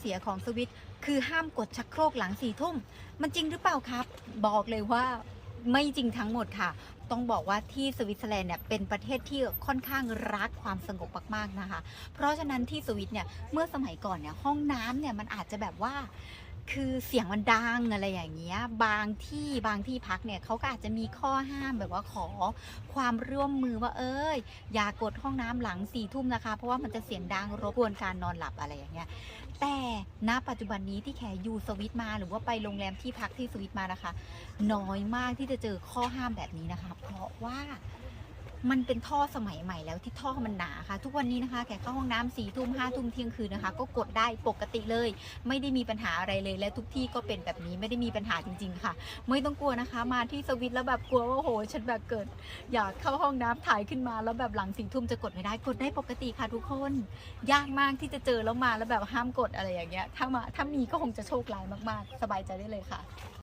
เสียของสวิตคือห้ามกดชักโครกหลังสี่ทุ่ม มันจริงหรือเปล่าครับ บอกเลยว่าไม่จริงทั้งหมดค่ะ ต้องบอกว่าที่สวิตเซอร์แลนด์เนี่ยเป็นประเทศที่ค่อนข้างรักความสงบมากๆนะคะ เพราะฉะนั้นที่สวิตเนี่ยเมื่อสมัยก่อนเนี่ยห้องน้ำเนี่ยมันอาจจะแบบว่า คือเสียงมันดังอะไรอย่างเงี้ย บางที่บางที่พักเนี่ยเขาก็อาจจะมีข้อห้ามแบบว่าขอความร่วมมือว่าเอ้ย อย่ากดห้องน้ำหลังสี่ทุ่มนะคะ เพราะว่ามันจะเสียงดังรบกวนการนอนหลับอะไรอย่างเงี้ย แต่ณปัจจุบันนี้ที่แขอยู่สวิตมาหรือว่าไปโรงแรมที่พักที่สวิตมานะคะ น้อยมากที่จะเจอข้อห้ามแบบนี้นะคะ เพราะว่า มันเป็นท่อสมัยใหม่แล้วที่ท่อมันหนาค่ะ ทุกวันนี้นะคะแขเข้าห้องน้ำสี่ทุ่มห้าทุ่มเที่ยงคืนนะคะ ก็กดได้ปกติเลย ไม่ได้มีปัญหาอะไรเลย และทุกที่ก็เป็นแบบนี้ไม่ได้มีปัญหาจริง ๆ ค่ะ ไม่ต้องกลัวนะคะ มาที่สวิตแล้วแบบกลัวว่าโหฉันแบบเกิด อยากเข้าห้องน้ำถ่ายขึ้นมา แล้วแบบหลังสี่ทุ่มจะกดไม่ได้กดได้ปกติค่ะทุกคน ยากมากที่จะเจอแล้วมาแล้วแบบห้ามกดอะไรอย่างเงี้ยถ้ามาถ้ามีก็คงจะโชคร้ายมากๆ สบายใจได้เลยค่ะ